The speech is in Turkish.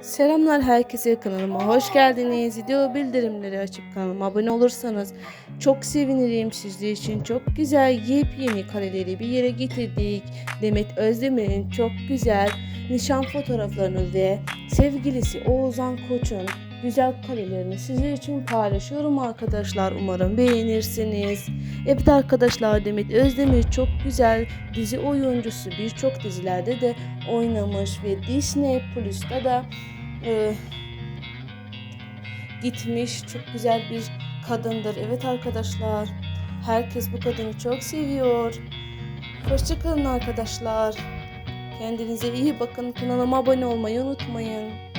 Selamlar herkese kanalıma hoş geldiniz. Video bildirimleri açıp kanalıma abone olursanız çok sevinirim. Sizler için çok güzel yepyeni kareleri bir yere getirdik. Demet Özdemir'in çok güzel nişan fotoğraflarını ve sevgilisi Oğuzhan Koç'un güzel karelerini sizler için paylaşıyorum arkadaşlar. Umarım beğenirsiniz. Evet arkadaşlar Demet Özdemir çok güzel dizi oyuncusu. Birçok dizilerde de oynamış ve Disney Plus'ta da e, gitmiş. Çok güzel bir kadındır. Evet arkadaşlar. Herkes bu kadını çok seviyor. Hoşçakalın arkadaşlar. Kendinize iyi bakın. Kanalıma abone olmayı unutmayın.